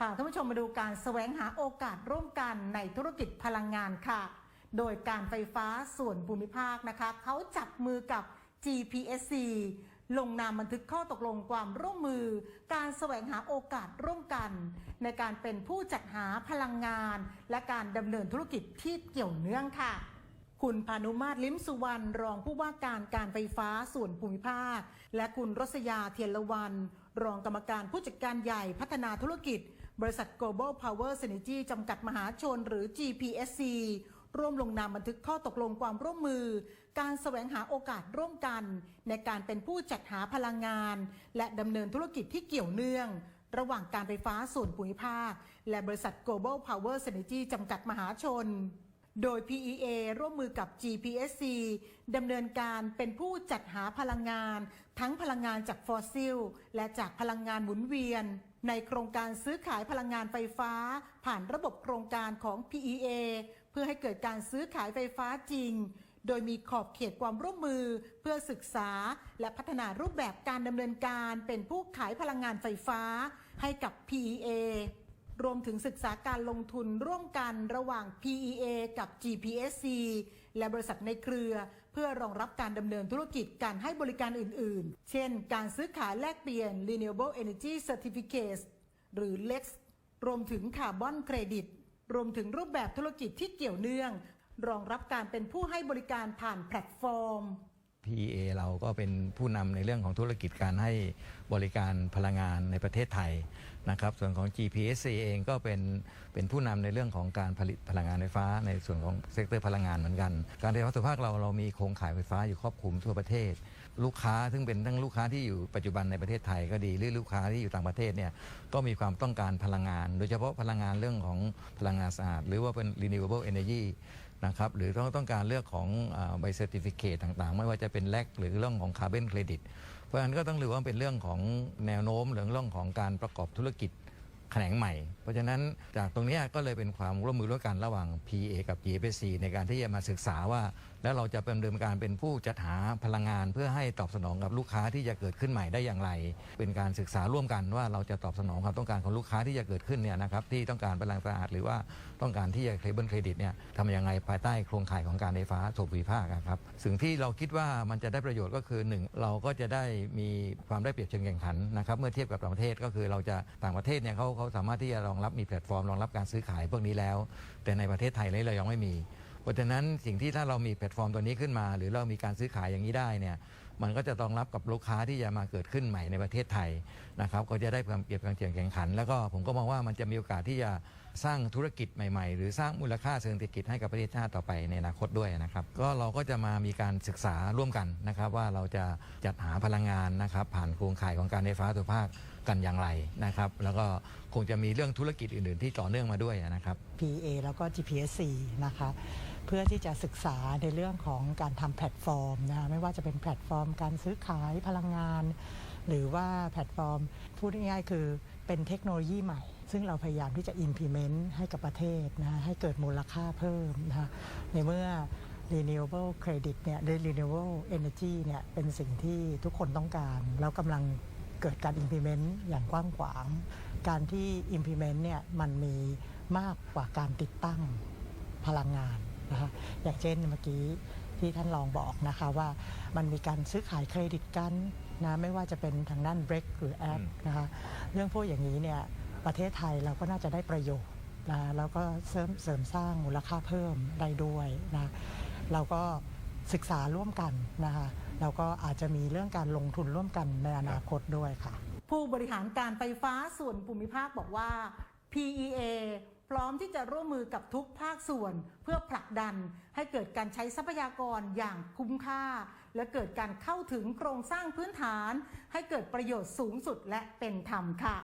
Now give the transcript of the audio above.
พาท่านผู้ชมมาดูการแสวงหาโอกาสร่วมกันในธุรกิจพลังงานค่ะ โดยการไฟฟ้าส่วนภูมิภาคนะคะ เขาจับมือกับ GPSC ลงนามบันทึกข้อตกลงความร่วมมือ การแสวงหาโอกาสร่วมกัน ในการเป็นผู้จัดหาพลังงาน และการดำเนินธุรกิจที่เกี่ยวเนื่องค่ะคุณพานุมาตรลิ้มสุวรรณรองผู้ว่าการการไฟฟ้าส่วนภูมิภาค และคุณรสยาเทียนละวัน รองกรรมการผู้จัดการใหญ่พัฒนาธุรกิจ บริษัท Global Power Synergy จำกัดมหาชนหรือ GPSC ร่วมลงนามบันทึกข้อตกลงความร่วมมือ การแสวงหาโอกาสร่วมกัน ในการเป็นผู้จัดหาพลังงาน และดำเนินธุรกิจที่เกี่ยวเนื่อง ระหว่างการไฟฟ้าส่วนภูมิภาค และบริษัท Global Power Synergy จำกัดมหาชน โดย PEA ร่วมมือกับ GPSC ดำเนินการเป็นผู้จัดหาพลังงาน ทั้งพลังงานจากฟอสซิล และจากพลังงานหมุนเวียน ในโครงการซื้อขายพลังงานไฟฟ้า ผ่านระบบโครงการของ PEA เพื่อให้เกิดการซื้อขายไฟฟ้าจริง โดยมีขอบเขตความร่วมมือเพื่อศึกษา และพัฒนารูปแบบการดำเนินการเป็นผู้ขายพลังงานไฟฟ้า ให้กับ PEA รวมถึงศึกษาการลงทุนร่วมกันระหว่าง PEA กับ GPSC และบริษัทในเครือเพื่อรองรับการดำเนินธุรกิจการให้บริการอื่น ๆ เช่น การซื้อขายแลกเปลี่ยน Renewable Energy Certificates หรือ LEX รวมถึงคาร์บอนเครดิต รวมถึงรูปแบบธุรกิจที่เกี่ยวเนื่อง รองรับการเป็นผู้ให้บริการผ่านแพลตฟอร์ม PEA เราก็เป็นผู้นำในเรื่องของธุรกิจการให้บริการพลังงานในประเทศไทยนะครับ ส่วนของ GPSC เองก็เป็นเป็นผู้นำในเรื่องของการผลิตพลังงานไฟฟ้า ในส่วนของเซกเตอร์พลังงานเหมือนกัน การไฟฟ้าส่วนภาคเราเรามีโครงข่ายไฟฟ้าอยู่ครอบคลุมทั่วประเทศ ลูกค้าซึ่งเป็นทั้งลูกค้าที่อยู่ปัจจุบันในประเทศไทยก็ดีหรือลูกค้าที่อยู่ต่างประเทศเนี่ยก็มีความต้องการพลังงาน โดยเฉพาะพลังงานเรื่องของพลังงานสะอาดหรือว่าเป็น renewable energy นะครับหรือต้องต้องการเรื่องของใบเซอร์ติฟิเคตต่างๆ ไม่ว่าจะเป็นแลกหรือเรื่องของคาร์บอนเครดิต เพราะฉะนั้นก็ต้องรู้ว่าเป็นเรื่องของแนวโน้มหรือเรื่องของการประกอบธุรกิจแขนงใหม่ เพราะฉะนั้นจากตรงนี้ก็เลยเป็นความร่วมมือร่วมกันระหว่าง PA กับ GFC ในการที่จะมาศึกษาว่า แล้วเราจะเป็นเดิมการเป็นผู้จัดหาพลังงาน เพื่อให้ตอบสนองกับลูกค้าที่จะเกิดขึ้นใหม่ได้อย่างไร เป็นการศึกษาร่วมกันว่าเราจะตอบสนองความต้องการของลูกค้าที่จะเกิดขึ้นเนี่ยนะครับที่ต้องการพลังสะอาดหรือว่าต้องการที่จะเคลเบิลเครดิตเนี่ยทำยังไงภายใต้โครงข่ายของการไฟฟ้าส่วนภูมิภาคอะครับสิ่งที่เราคิดว่ามันจะได้ประโยชน์ก็คือหนึ่งเราก็จะได้มีความได้เปรียบเชิงแข่งขันนะครับเมื่อเทียบกับต่างประเทศก็คือเราจะต่างประเทศเนี่ยเขาเขาสามารถที่จะรองรับมีแพลตฟอร์มรองรับการซื้อขายพวกนี้แล้ว แต่ในประเทศไทยเรายังไม่มี เพราะฉะนั้นสิ่งที่ถ้าเรามีแพลตฟอร์มตัวนี้ขึ้นมา หรือเรามีการซื้อขายอย่างนี้ได้เนี่ยมันก็จะรองรับกับลูกค้าที่จะมาเกิดขึ้นใหม่ในประเทศไทยนะครับก็จะได้ความเปรียบความเฉียงแข่งขัน แล้วก็ผมก็มองว่ามันจะมีโอกาสที่จะสร้างธุรกิจใหม่ ๆ หรือสร้างมูลค่าเชิงเศรษฐกิจให้กับประเทศชาติต่อไปในอนาคตด้วยนะครับก็เราก็จะมามีการศึกษาร่วมกันนะครับ ว่าเราจะจัดหาพลังงานนะครับผ่านโครงข่ายของการไฟฟ้าส่วนภาคกันอย่างไรนะครับ แล้วก็คงจะมีเรื่องธุรกิจอื่น ๆ ที่ต่อเนื่องมาด้วยนะครับ PA แล้วก็ GPSC นะคะ เพื่อที่จะศึกษาในเรื่องของการทำแพลตฟอร์มนะคะไม่ว่าจะเป็นแพลตฟอร์ม การซื้อขายพลังงาน หรือว่าแพลตฟอร์ม พูดง่ายๆคือเป็นเทคโนโลยีใหม่ ซึ่งเราพยายามที่จะ implement ให้กับประเทศนะให้เกิดมูลค่าเพิ่มนะคะในเมื่อ renewable credit เนี่ยหรือ renewable energy เนี่ยเป็นสิ่งที่ทุกคนต้องการ แล้วกำลังเกิดการ implement อย่างกว้างขวาง การที่ implement เนี่ยมันมีมากกว่าการติดตั้งพลังงาน นะคะอย่างเช่นเมื่อกี้ที่ท่านรองบอกนะคะว่ามันมีการซื้อขายเครดิตกันนะไม่ว่าจะเป็นทางด้าน break หรือแอปนะคะเรื่องพวกอย่างนี้เนี่ยประเทศไทยเราก็น่าจะได้ประโยชน์นะแล้วก็เสริมเสริมสร้างมูลค่าเพิ่มได้ด้วยนะเราก็ศึกษาร่วมกันนะคะแล้วก็อาจจะมีเรื่องการลงทุนร่วมกันในอนาคตด้วยค่ะ ผู้บริหารการไฟฟ้าส่วนภูมิภาคบอกว่า PEA พร้อมที่จะร่วมมือกับทุกภาคส่วน เพื่อผลักดันให้เกิดการใช้ทรัพยากรอย่างคุ้มค่า และเกิดการเข้าถึงโครงสร้างพื้นฐาน ให้เกิดประโยชน์สูงสุดและเป็นธรรมค่ะ